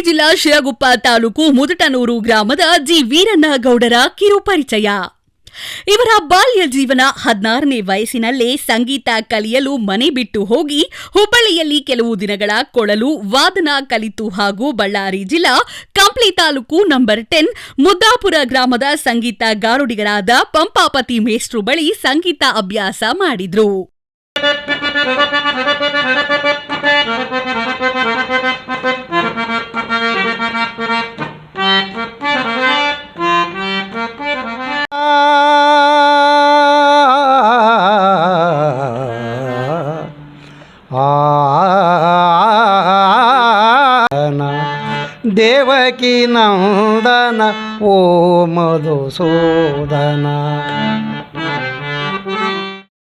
ಜಿಲ್ಲಾ ಶಿರಗುಪ್ಪ ತಾಲೂಕು ಮುದಟನೂರು ಗ್ರಾಮದ ಜಿ ವೀರಣ್ಣ ಗೌಡರ ಕಿರು ಪರಿಚಯ. ಇವರ ಬಾಲ್ಯ ಜೀವನ ಹದಿನಾರನೇ ವಯಸ್ಸಿನಲ್ಲೇ ಸಂಗೀತ ಕಲಿಯಲು ಮನೆ ಬಿಟ್ಟು ಹೋಗಿ ಹುಬ್ಬಳ್ಳಿಯಲ್ಲಿ ಕೆಲವು ದಿನಗಳ ಕೊಳಲು ವಾದನ ಕಲಿತು ಹಾಗೂ ಬಳ್ಳಾರಿ ಜಿಲ್ಲಾ ಕಂಪ್ಲಿ ತಾಲೂಕು ನಂಬರ್ ಟೆನ್ ಮುದ್ದಾಪುರ ಗ್ರಾಮದ ಸಂಗೀತ ಗಾರುಡಿಗಳಾದ ಪಂಪಾಪತಿ ಮೇಷ್ಟ್ರು ಬಳಿ ಸಂಗೀತ ಅಭ್ಯಾಸ ಮಾಡಿದ್ರು. ದೇವಕಿ ನಂದನ, ಓ ಮಧುಸೂದನ.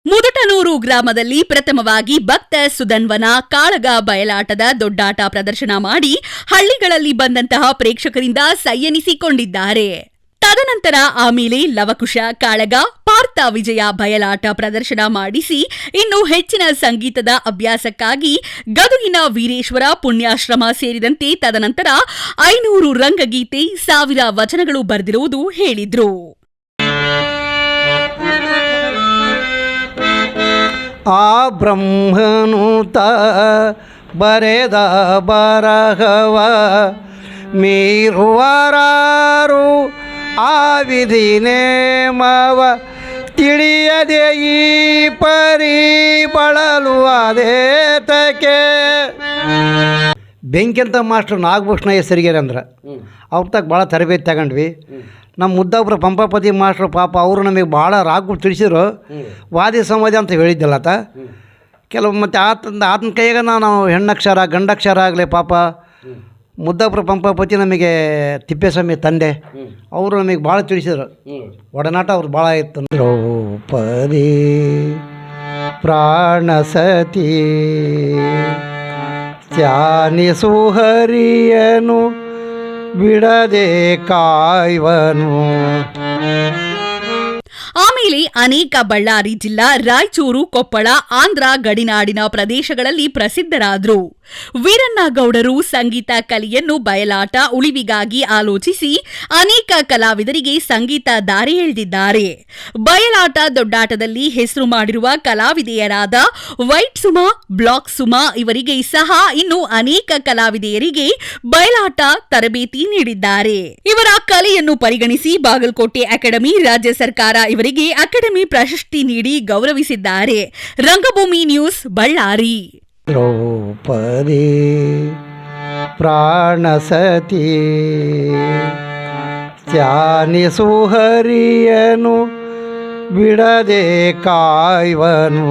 ಮುದಟನೂರು ಗ್ರಾಮದಲ್ಲಿ ಪ್ರಥಮವಾಗಿ ಭಕ್ತ ಸುಧನ್ವನ ಕಾಳಗ ಬಯಲಾಟದ ದೊಡ್ಡಾಟ ಪ್ರದರ್ಶನ ಮಾಡಿ ಹಳ್ಳಿಗಳಲ್ಲಿ ಬಂದಂತಹ ಪ್ರೇಕ್ಷಕರಿಂದ ಸೈಯನಿಸಿಕೊಂಡಿದ್ದಾರೆ. ತದನಂತರ ಆಮೇಲೆ ಲವಕುಶ, ಕಾಳಗ, ಪಾರ್ಥ, ವಿಜಯ ಬಯಲಾಟ ಪ್ರದರ್ಶನ ಮಾಡಿಸಿ ಇನ್ನು ಹೆಚ್ಚಿನ ಸಂಗೀತದ ಅಭ್ಯಾಸಕ್ಕಾಗಿ ಗದುಗಿನ ವೀರೇಶ್ವರ ಪುಣ್ಯಾಶ್ರಮ ಸೇರಿದಂತೆ ತದನಂತರ ಐನೂರು ರಂಗಗೀತೆ, ಸಾವಿರ ವಚನಗಳು ಬರೆದಿರುವುದು ಹೇಳಿದ್ರು. ಆ ಬ್ರಹ್ಮನೂತ ಬರೆದ ಬರಹವ ಮೀರುವರಾರು ಆ ವಿಧಿ ನೇಮವ ತಿಳಿಯದೆ ಈ ಪರಿ ಬಳಲು ಅದೇತಕ್ಕೆ ಬೆಂಕಿಂತ ಮಾಸ್ಟರ್ ನಾಗಭೂಷಣ ಹೆಸರಿಗೆರೆ ಅಂದ್ರೆ. ಅವ್ರ ತಗ ಭಾಳ ತರಬೇತಿ ತಗೊಂಡ್ವಿ. ನಮ್ಮ ಮುದ್ದಾಪುರ ಪಂಪಾಪತಿ ಮಾಸ್ಟ್ರು ಪಾಪ ಅವರು ನಮಗೆ ಭಾಳ ರಾಗು ತಿಳಿಸಿದ್ರು. ವಾದಿ ಸಂವಾದಿ ಅಂತ ಹೇಳಿದ್ದಲ್ಲ ಆತ. ಕೆಲವು ಮತ್ತು ಆತನ ಆತನ ಕೈಯಾಗ ನಾವು ಹೆಣ್ಣಕ್ಷರ, ಗಂಡಕ್ಷರ ಆಗಲಿ ಪಾಪ. ಮುದ್ದಾಪುರ ಪಂಪಾಪತಿ ನಮಗೆ ತಿಪ್ಪೇಸ್ವಾಮಿ ತಂದೆ. ಅವರು ನಮಗೆ ಭಾಳ ತಿಳಿಸಿದ್ರು. ಒಡನಾಟ ಅವ್ರು ಭಾಳ ಇತ್ತು. ದ್ರೌಪದಿ ಪ್ರಾಣ ಸತಿ ಜಾನಿ ಸುಹರಿಯನು ಬಿಡದೆ ಕಾಯ್ವನು. ಆಮೇಲೆ ಅನೇಕ ಬಳ್ಳಾರಿ ಜಿಲ್ಲಾ ರಾಯಚೂರು ಕೊಪ್ಪಳ ಆಂಧ್ರ ಗಡಿನಾಡಿನ ಪ್ರದೇಶಗಳಲ್ಲಿ ಪ್ರಸಿದ್ಧರಾದ್ರು. ವೀರಣ್ಣಗೌಡರು ಸಂಗೀತ ಕಲೆಯನ್ನು ಬಯಲಾಟ, ಉಳಿವಿಗಾಗಿ ಆಲೋಚಿಸಿ ಅನೇಕ ಕಲಾವಿದರಿಗೆ ಸಂಗೀತ ದಾರಿ ಎಳೆದಿದ್ದಾರೆ. ಬಯಲಾಟ ದೊಡ್ಡಾಟದಲ್ಲಿ ಹೆಸರು ಮಾಡಿರುವ ಕಲಾವಿದೆಯರಾದ ವೈಟ್ ಸುಮಾ, ಬ್ಲಾಕ್ ಸುಮಾ ಇವರಿಗೆ ಸಹ ಇನ್ನು ಅನೇಕ ಕಲಾವಿದೆಯರಿಗೆ ಬಯಲಾಟ ತರಬೇತಿ ನೀಡಿದ್ದಾರೆ. ಇವರ ಕಲೆಯನ್ನು ಪರಿಗಣಿಸಿ ಬಾಗಲಕೋಟೆ ಅಕಾಡೆಮಿ ರಾಜ್ಯ ಸರ್ಕಾರ ಇವರಿಗೆ ಅಕಾಡೆಮಿ ಪ್ರಶಸ್ತಿ ನೀಡಿ ಗೌರವಿಸಿದ್ದಾರೆ. ರಂಗಭೂಮಿ ನ್ಯೂಸ್, ಬಳ್ಳಾರಿ. ದ್ರೌಪದಿ ಪ್ರಾಣಸತಿ ಸತಿ ಸುಹರಿಯನು ಹರಿಯನು ಬಿಡದೆ ಕಾಯ್ವನು.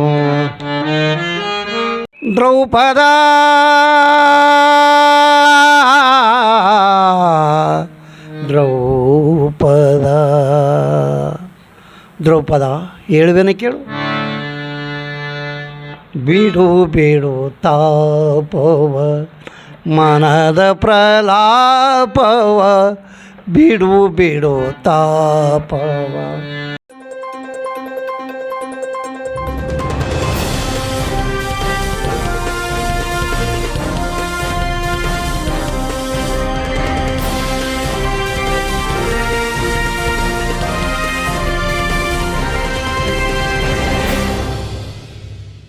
ದ್ರೌಪದ ದ್ರೌಪದ ದ್ರೌಪದ ಹೇಳುವೆನ ಕೇಳು. ಬಿಡು ಬಿಡು ತಾಪವ ಮನದ ಪ್ರಲಾಪವ ಬಿಡು ಬಿಡು ತಾಪವ